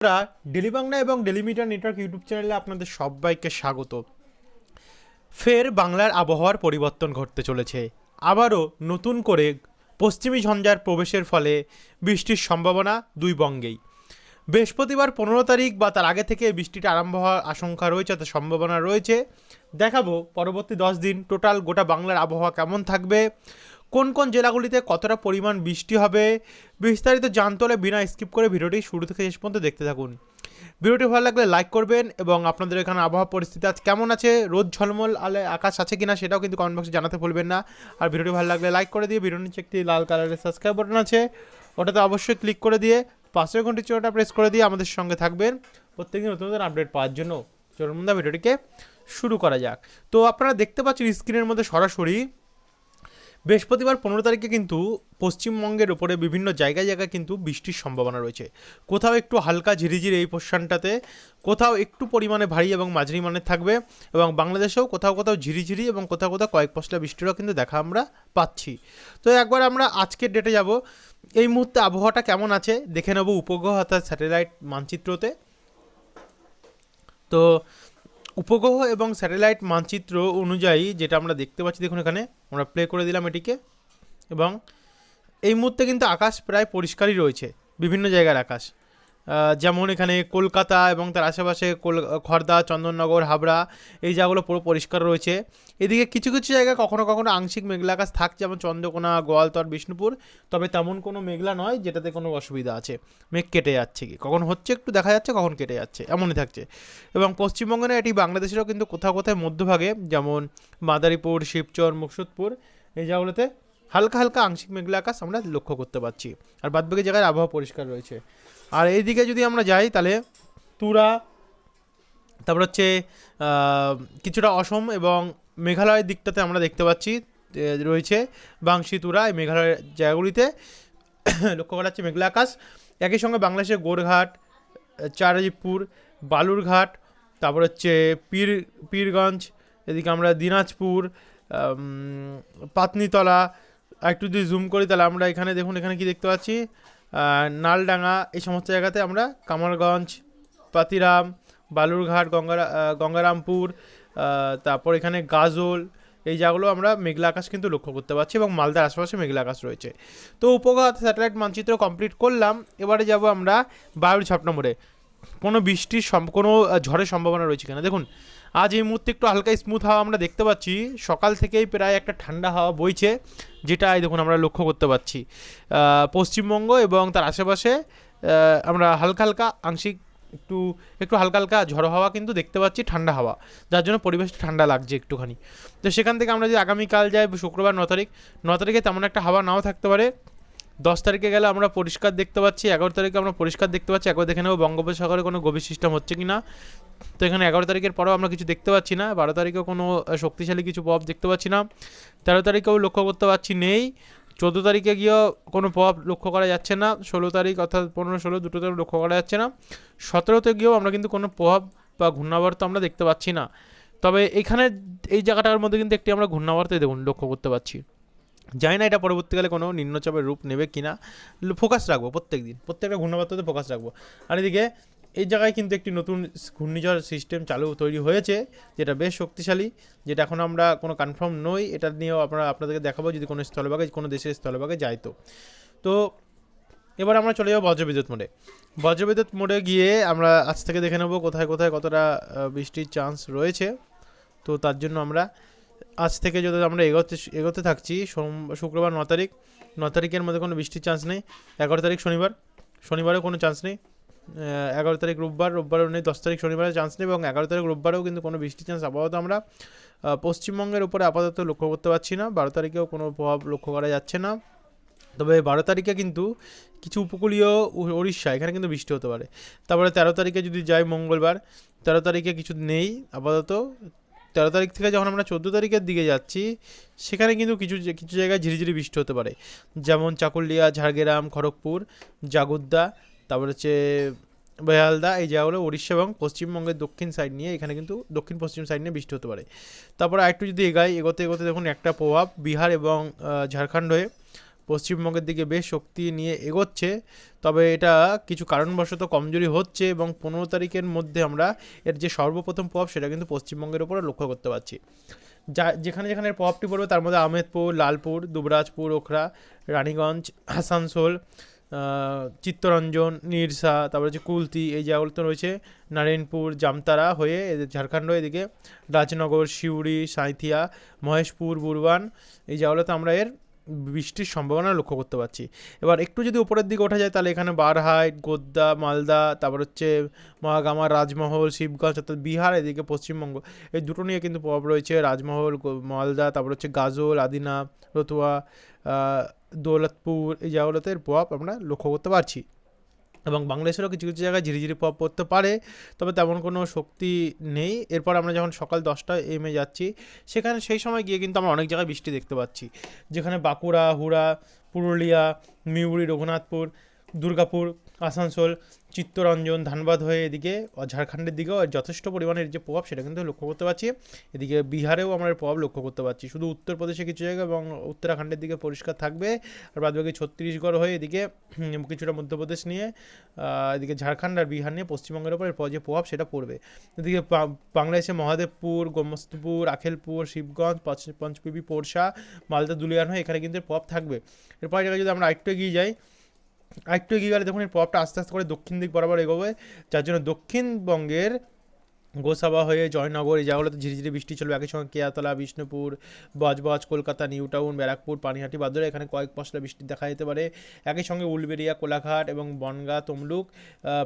আমরা ডেলি বাংলা এবং daily media network YouTube চ্যানেলে আপনাদের সবাইকে স্বাগত। ফের বাংলার আবহাওয়ার পরিবর্তন ঘটতে চলেছে। আবারও নতুন করে পশ্চিমী ঝঞ্ঝার প্রবেশের ফলে বৃষ্টির সম্ভাবনা দুই বঙ্গেই। বৃহস্পতিবার পনেরো তারিখ বা তার আগে থেকে বৃষ্টিটা আরম্ভ হওয়ার আশঙ্কা রয়েছে তার সম্ভাবনা রয়েছে। দেখাবো পরবর্তী দশ দিন টোটাল গোটা বাংলার আবহাওয়া কেমন থাকবে। কোন কোন জেলাগুলিতে কতটা পরিমাণ বৃষ্টি হবে, বিস্তারিত জানতে হলে বিনা স্কিপ করে ভিডিওটি শুরু থেকে শেষ পর্যন্ত দেখতে থাকুন। ভিডিওটি ভালো লাগলে লাইক করবেন এবং আপনাদের এখানে আবহাওয়া পরিস্থিতি আজ কেমন আছে, রোদ ঝলমল, আলে, আকাশ আছে কিনা সেটাও কিন্তু কমেন্ট বক্সে জানাতে ভুলবেন না। আর ভিডিওটি ভালো লাগলে লাইক করে দিয়ে ভিডিওর নিচে একটি লাল কালারের সাবস্ক্রাইব বাটন আছে, ওটাতে অবশ্যই ক্লিক করে দিয়ে পাশের ঘন্টি চিহ্নটা প্রেস করে দিয়ে আমাদের সঙ্গে থাকবেন প্রত্যেকদিন নতুন নতুন আপডেট পাওয়ার জন্য। চলুন ভিডিওটিকে শুরু করা যাক। তো আপনারা দেখতে পাচ্ছেন স্ক্রিনের মধ্যে সরাসরি বৃহস্পতিবার পনেরো তারিখে কিন্তু পশ্চিমবঙ্গের উপরে বিভিন্ন জায়গায় জায়গায় কিন্তু বৃষ্টির সম্ভাবনা রয়েছে। কোথাও একটু হালকা ঝিরিঝিরি এই পোর্শনটাতে কোথাও একটু পরিমাণে ভারী এবং মাঝারি মানের থাকবে এবং বাংলাদেশেও কোথাও কোথাও ঝিরিঝিরি এবং কোথাও কোথাও কয়েক পশলা বৃষ্টিরও কিন্তু দেখা আমরা পাচ্ছি। তো একবার আমরা আজকের ডেটে যাব। এই মুহূর্তে আবহাওয়াটা কেমন আছে দেখে নেব উপগ্রহ অর্থাৎ স্যাটেলাইট মানচিত্রতে। তো উপগ্রহ এবং স্যাটেলাইট মানচিত্র অনুযায়ী যেটা আমরা দেখতে পাচ্ছি, দেখুন এখানে, আমরা প্লে করে দিলাম এটিকে, এবং এই মুহূর্তে কিন্তু আকাশ প্রায় পরিষ্কারই রয়েছে, বিভিন্ন জায়গার আকাশ। যেমন এখানে কলকাতা এবং তার আশেপাশে কল, খর্দা, চন্দননগর, হাবড়া, এই জায়গাগুলো পুরো পরিষ্কার রয়েছে। এদিকে কিছু কিছু জায়গায় কখনো কখনো আংশিক মেঘলা আকাশ থাকছে, যেমন চন্দ্রকোনা, গোয়ালতর, বিষ্ণুপুর। তবে তেমন কোনো মেঘলা নয়, যেটাতে কোনো অসুবিধা আছে। মেঘ কেটে যাচ্ছে কি? কখন হচ্ছে একটু দেখা যাচ্ছে, কখন কেটে যাচ্ছে, এমনই থাকছে। এবং পশ্চিমবঙ্গে না এটি বাংলাদেশেরও কিন্তু কোথাও কোথায় মধ্যভাগে, যেমন মাদারীপুর, শিবচর, মুকসুদপুর, এই জায়গাগুলোতে হালকা হালকা আংশিক মেঘলা আকাশ আমরা লক্ষ্য করতে পারছি। আর বাদবাকি জায়গায় আবহাওয়া পরিষ্কার রয়েছে। আর এইদিকে যদি আমরা যাই, তাহলে তুরা, তারপর হচ্ছে কিছুটা অসম এবং মেঘালয়ের দিকটাতে আমরা দেখতে পাচ্ছি রয়েছে বাংশি তুরা এই মেঘালয়ের জায়গাগুলিতে। লক্ষ্য করা যাচ্ছে মেঘলা আকাশ। একই সঙ্গে বাংলাদেশের গোরঘাট চারাজিপুর বালুরঘাট, তারপর হচ্ছে পীর, পীরগঞ্জ, এদিকে আমরা দিনাজপুর পাতনিতলা একটু যদি জুম করি, তাহলে আমরা এখানে দেখুন, এখানে কি দেখতে পাচ্ছি? নালডাঙ্গা, এই সমস্ত জায়গাতে আমরা কামারগঞ্জ, পাতিরাম, বালুরঘাট গঙ্গারা গঙ্গারামপুর তারপর এখানে গাজল, এই জায়গাগুলো আমরা মেঘলা আকাশ কিন্তু লক্ষ্য করতে পারছি এবং মালদার আশেপাশে মেঘলা আকাশ রয়েছে। তো উপগ্রহ স্যাটেলাইট মানচিত্র কমপ্লিট করলাম। এবারে যাব আমরা বায়ুর ছাপ নম্বরে। কোনো বৃষ্টির কোনো ঝড়ের সম্ভাবনা রয়েছে কিনা? দেখুন আজ এই মুহূর্তে একটু হালকা স্মুথ হাওয়া আমরা দেখতে পাচ্ছি। সকাল থেকেই প্রায় একটা ঠান্ডা হাওয়া বইছে, যেটা এই দেখুন আমরা লক্ষ্য করতে পারছি পশ্চিমবঙ্গ এবং তার আশেপাশে আমরা হালকা হালকা আংশিক একটু একটু হালকা হালকা ঝড়ো হাওয়া কিন্তু দেখতে পাচ্ছি, ঠান্ডা হাওয়া। যার জন্য পরিবেশটা ঠান্ডা লাগছে একটুখানি। তো সেখান থেকে আমরা যদি আগামীকাল যাই শুক্রবার ন তারিখ, ন তারিখে তেমন একটা হাওয়া নাও থাকতে পারে। দশ তারিখে গেলে আমরা পরিষ্কার দেখতে পাচ্ছি, এগারো তারিখে আমরা পরিষ্কার দেখতে পাচ্ছি। একবার দেখে নেব বঙ্গোপসাগরে কোনো গভীর সিস্টেম হচ্ছে কি না তো এখানে এগারো তারিখের পরেও আমরা কিছু দেখতে পাচ্ছি না, বারো তারিখেও কোনো শক্তিশালী কিছু প্রভাব দেখতে পাচ্ছি না, তেরো তারিখেও লক্ষ্য করতে পারছি নেই, চোদ্দ তারিখে গিয়েও কোনো প্রভাব লক্ষ্য করা যাচ্ছে না, ষোলো তারিখ অর্থাৎ পনেরো, ষোলো দুটো তারিখ লক্ষ্য করা যাচ্ছে না, সতেরোতে গিয়েও আমরা কিন্তু কোনো প্রভাব বা ঘূর্ণাবর্ত আমরা দেখতে পাচ্ছি না, তবে এখানে এই জায়গাটার মধ্যে কিন্তু একটি আমরা ঘূর্ণাবর্তে দেখুন, লক্ষ্য করতে পারছি, জানি না এটা পরবর্তীকালে কোনো নিম্নচাপের রূপ নেবে কিনা, ফোকাস রাখব প্রত্যেক দিন, প্রত্যেকটা ঘূর্ণাবর্ততে ফোকাস রাখব, আর এদিকে এই জায়গায় কিন্তু একটি নতুন ঘূর্ণিঝড় সিস্টেম চালু তৈরি হয়েছে, যেটা বেশ শক্তিশালী, যেটা এখন আমরা কোনো কনফার্ম নই। এটা নিয়েও আমরা আপনাদেরকে দেখাবো যদি কোনো স্থলভাগে, কোনো দেশের স্থলভাগে যাই তো। তো এবার আমরা চলে যাব বজ্রবিদ্যুৎ মোডে। বজ্রবিদ্যুৎ মোডে গিয়ে আমরা আজ থেকে দেখে নেব কোথায় কোথায় কতটা বৃষ্টির চান্স রয়েছে। তো তার জন্য আমরা আজ থেকে যদি আমরা এগোতে এগোতে থাকছি, সোম, শুক্রবার ন তারিখ, ন তারিখের মধ্যে কোনো বৃষ্টির চান্স নেই। এগারো তারিখ শনিবার, শনিবারেও কোনো চান্স নেই। এগারো তারিখ রোববার রোববারও নেই দশ তারিখ শনিবারের চান্স নেই এবং এগারো তারিখ রোববারেও কিন্তু কোনো বৃষ্টির চান্স আপাতত আমরা পশ্চিমবঙ্গের উপরে আপাতত লক্ষ্য করতে পারছি না। বারো তারিখেও কোনো প্রভাব লক্ষ্য করা যাচ্ছে না। তবে বারো তারিখে কিন্তু কিছু উপকূলীয় উড়িষ্যা এখানে কিন্তু বৃষ্টি হতে পারে। তারপরে তেরো তারিখে যদি যাই মঙ্গলবার, তেরো তারিখে কিছু নেই আপাতত। তেরো তারিখ থেকে যখন আমরা চোদ্দ তারিখের দিকে যাচ্ছি, সেখানে কিন্তু কিছু কিছু জায়গায় ঝিরিঝিরি বৃষ্টি হতে পারে। যেমন চাকুলিয়া, ঝাড়গ্রাম, খড়গপুর, জাগুদ্দা, তারপর হচ্ছে বেহালদা, এই জায়গাগুলো উড়িষ্যা এবং পশ্চিমবঙ্গের দক্ষিণ সাইড নিয়ে, এখানে কিন্তু দক্ষিণ পশ্চিম সাইড নিয়ে বৃষ্টি হতে পারে। তারপর আরেকটু যদি এগাই, এগোতে এগোতে দেখুন একটা প্রভাব, বিহার এবং ঝাড়খণ্ড হয়ে পশ্চিমবঙ্গের দিকে বেশ শক্তি নিয়ে এগোচ্ছে। তবে এটা কিছু কারণবশত কমজোরি হচ্ছে এবং পনেরো তারিখের মধ্যে আমরা এর যে সর্বপ্রথম প্রভাব, সেটা কিন্তু পশ্চিমবঙ্গের ওপরে লক্ষ্য করতে পারছি। যা, যেখানে যেখানে প্রভাবটি পড়বে, তার মধ্যে আহমেদপুর লালপুর, দুবরাজপুর, ওখরা, রানীগঞ্জ, আসানসোল চিত্তরঞ্জন, নিরসা, তারপরে হচ্ছে কুলতি, এই জায়গাগুলোতে রয়েছে। নারায়ণপুর, জামতারা হয়ে এদের ঝাড়খণ্ড এদিকে, রাজনগর, সিউড়ি, সাঁইথিয়া, মহেশপুর, বুরবান, এই জায়গাগুলোতে আমরা এর বৃষ্টির সম্ভাবনা লক্ষ্য করতে পারছি। এবার একটু যদি উপরের দিকে ওঠা যায়, তাহলে এখানে বারহাট, গোদ্দা, মালদা, তারপর হচ্ছে মহাগামা, রাজমহল, শিবগঞ্জ, অর্থাৎ বিহার, এদিকে পশ্চিমবঙ্গ, এই দুটো নিয়ে কিন্তু প্রভাব রয়েছে। রাজমহল মালদা, তারপর হচ্ছে গাজল, আদিনা, রতুয়া দৌলতপুর এই জায়গাগুলোতে প্রভাব আমরা লক্ষ্য করতে পারছি। এবং বাংলাদেশেরও কিছু কিছু জায়গায় ঝিরিঝিরি প্রভাব পড়তে পারে, তবে তেমন কোনো শক্তি নেই। এরপর আমরা যখন সকাল দশটায় এমে যাচ্ছি, সেখানে সেই সময় গিয়ে কিন্তু আমরা অনেক জায়গায় বৃষ্টি দেখতে পাচ্ছি। যেখানে বাঁকুড়া, হুড়া, পুরুলিয়া মিউড়ি রঘুনাথপুর, দুর্গাপুর আসানসোল, চিত্তরঞ্জন, ধানবাদ হয়ে এদিকে ঝাড়খণ্ডের দিকেও যথেষ্ট পরিমাণের যে প্রভাব, সেটা কিন্তু লক্ষ্য করতে পারছি। এদিকে বিহারেও আমরা প্রভাব লক্ষ্য করতে পারছি। শুধু উত্তরপ্রদেশে কিছু জায়গা এবং উত্তরাখণ্ডের দিকে পরিষ্কার থাকবে। আর বাদবাকি ছত্তিশগড় হয়ে এদিকে কিছুটা মধ্যপ্রদেশ নিয়ে এদিকে ঝাড়খণ্ড আর বিহার নিয়ে পশ্চিমবঙ্গের প- যে প্রভাব, সেটা পড়বে। এদিকে বাংলাদেশে মহাদেবপুর, গোমস্তপুর, আখেলপুর, শিবগঞ্জ পঞ্চ- পঞ্চপিবি, পোরশা, মালদা, দুলিয়ান হয়ে এখানে কিন্তু প্রভাব থাকবে। এরপর জায়গায় যদি আমরা আরেকটু এগিয়ে যাই আরেকটু এগিয়ে গেলে দেখুন এর প্রভাবটা আস্তে আস্তে করে দক্ষিণ দিক বরাবর এগোবে। যার জন্য দক্ষিণবঙ্গের গোসাবা হয়ে জয়নগর, এই জায়গাগুলোতে ঝিরিঝিরি বৃষ্টি চলবে। একই সঙ্গে কেয়াতলা, বিষ্ণুপুর, বজবজ, কলকাতা নিউ টাউন ব্যারাকপুর, পানিহাটি বাদরে এখানে কয়েক পশলা বৃষ্টি দেখা যেতে পারে। একই সঙ্গে উলবেরিয়া কোলাঘাট এবং বনগা, তমলুক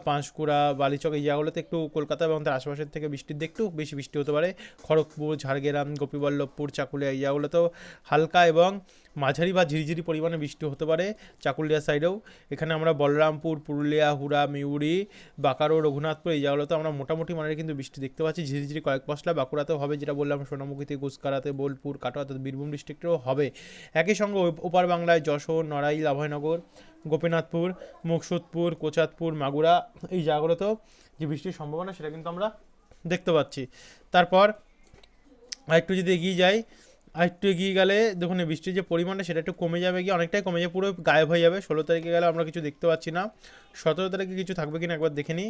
পাঁশকুড়া, বালিচক এই জায়গাগুলোতে একটু কলকাতা এবং তার আশেপাশের থেকে বৃষ্টির দিকে একটু বেশি বৃষ্টি হতে পারে। খড়গপুর, ঝাড়গ্রাম, গোপীবল্লভপুর, চাকুলিয়া এই জায়গাগুলোতেও হালকা এবং মাঝারি বা ঝিরিঝিরি পরিমাণে বৃষ্টি হতে পারে চাকুলিয়া সাইডেও। এখানে আমরা বলরামপুর, পুরুলিয়া, হুড়া মিউরি বাঁকারো রঘুনাথপুর এই জায়গাগুলোতে আমরা মোটামুটি মানের কিন্তু বৃষ্টি দেখতে পাচ্ছি। ঝিরিঝিরি কয়েক পশলা বাঁকুড়াতেও হবে যেটা বললাম, সোনামুখীতে গুসকারাতে বোলপুর, কাটোয়া, অর্থাৎ বীরভূম ডিস্ট্রিক্টেও হবে। একই সঙ্গে ওপ- ওপার বাংলায় যশোর, নড়াইল অভয়নগর গোপীনাথপুর, মুকসুদপুর, কোচাতপুর, মাগুরা এই জায়গাগুলোতেও যে বৃষ্টির সম্ভাবনা সেটা কিন্তু আমরা দেখতে পাচ্ছি। তারপর আরেকটু যদি এগিয়ে যাই আরেকটু এগিয়ে গেলে দেখুন বৃষ্টির যে পরিমাণটা, সেটা একটু কমে যাবে গিয়ে অনেকটাই কমে যাবে, পুরো গায়েব হয়ে যাবে। ষোলো তারিখে গেলে আমরা কিছু দেখতে পাচ্ছি না। সতেরো তারিখে কিছু থাকবে কিনা একবার দেখে নিই।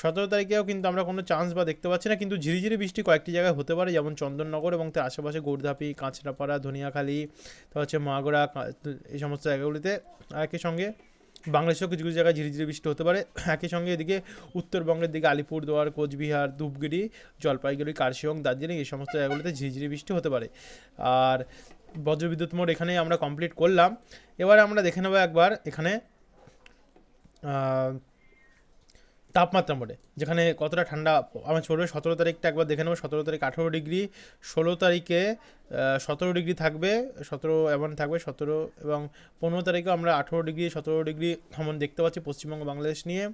সতেরো তারিখেও কিন্তু আমরা কোনো চান্স বা দেখতে পাচ্ছি না, কিন্তু ঝিরিঝিরি বৃষ্টি কয়েকটি জায়গায় হতে পারে, যেমন চন্দননগর এবং তার আশেপাশে গৌরধাপি, কাঁচরাপাড়া, ধনিয়াখালী, তারপর হচ্ছে মাগড়া এই সমস্ত জায়গাগুলিতে আর একই সঙ্গে বাংলাদেশেও কিছু কিছু জায়গায় ঝিরিঝিরি বৃষ্টি হতে পারে। একই সঙ্গে এদিকে উত্তরবঙ্গের দিকে আলিপুরদুয়ার, কোচবিহার ধূপগিরি জলপাইগুড়ি, কার্শিয়ং, দার্জিলিং এই সমস্ত জায়গাগুলোতে ঝিরিঝিরি বৃষ্টি হতে পারে। আর বজ্রবিদ্যুৎ মোড় এখানে আমরা কমপ্লিট করলাম। এবারে আমরা দেখে নেব একবার এখানে তাপমাত্রা মোড়ে, যেখানে কতটা ঠান্ডা, আমার চলবে সতেরো তারিখটা একবার দেখে নেব, সতেরো তারিখ আঠেরো ডিগ্রি, ষোলো তারিখে সতেরো ডিগ্রি থাকবে, সতেরো এমন থাকবে সতেরো এবং পনেরো তারিখে আমরা আঠেরো ডিগ্রি, সতেরো ডিগ্রি এমন দেখতে পাচ্ছি পশ্চিমবঙ্গ, বাংলাদেশ নিয়ে।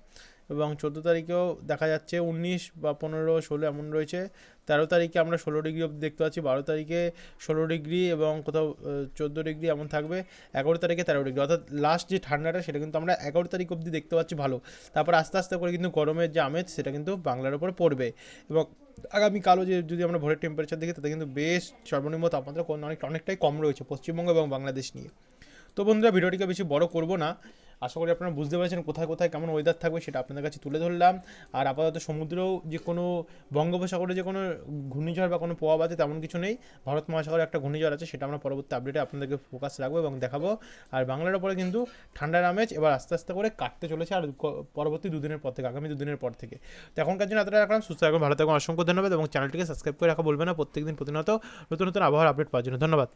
এবং চোদ্দ তারিখেও দেখা যাচ্ছে উনিশ বা পনেরো, ষোলো এমন রয়েছে। তেরো তারিখে আমরা ষোলো ডিগ্রি অবধি দেখতে পাচ্ছি, বারো তারিখে ষোলো ডিগ্রি এবং কোথাও চোদ্দ ডিগ্রি এমন থাকবে, এগারো তারিখে তেরো ডিগ্রি। অর্থাৎ লাস্ট যে ঠান্ডাটা, সেটা কিন্তু আমরা এগারো তারিখ অবধি দেখতে পাচ্ছি ভালো। তারপর আস্তে আস্তে করে কিন্তু গরমের যে আমেজ, সেটা কিন্তু বাংলার উপর পড়বে। এবং আগামীকালও যে, যদি আমরা ভোরের টেম্পারেচার দেখি, তাতে কিন্তু বেশ সর্বনিম্ন তাপমাত্রা অনেক অনেকটাই কম রয়েছে পশ্চিমবঙ্গ এবং বাংলাদেশ নিয়ে। তো বন্ধুরা, ভিডিওটিকে বেশি বড় করব না। আশা করি আপনারা বুঝতে পেরেছেন কোথায় কোথায় কেমন ওয়েদার থাকবে সেটা আপনাদের কাছে তুলে ধরলাম। আর আপাতত সমুদ্রেও যে কোনো বঙ্গোপসাগরে যে কোনো ঘূর্ণিঝড় বা কোনো প্রভাব আছে তেমন কিছু নেই। ভারত মহাসাগরে একটা ঘূর্ণিঝড় আছে সেটা আমরা পরবর্তী আপডেটে আপনাদেরকে ফোকাস রাখব এবং দেখাবো। আর বাংলার ওপরে কিন্তু ঠান্ডার আমেজ এবার আস্তে আস্তে করে কাটতে চলেছে আর পরবর্তী দুদিনের পর থেকে, আগামী দুদিনের পর থেকে। তো এখনকার জন্য এতটা রাখলাম, সুস্থ থাকুন, ভালো থাকুন, অসংখ্য ধন্যবাদ এবং চ্যানেলটিকে সাবস্ক্রাইব করে রাখা বলবে না। প্রত্যেকদিন প্রতিনিয়ত নতুন নতুন আবহাওয়ার আপডেট পাওয়ার জন্য ধন্যবাদ।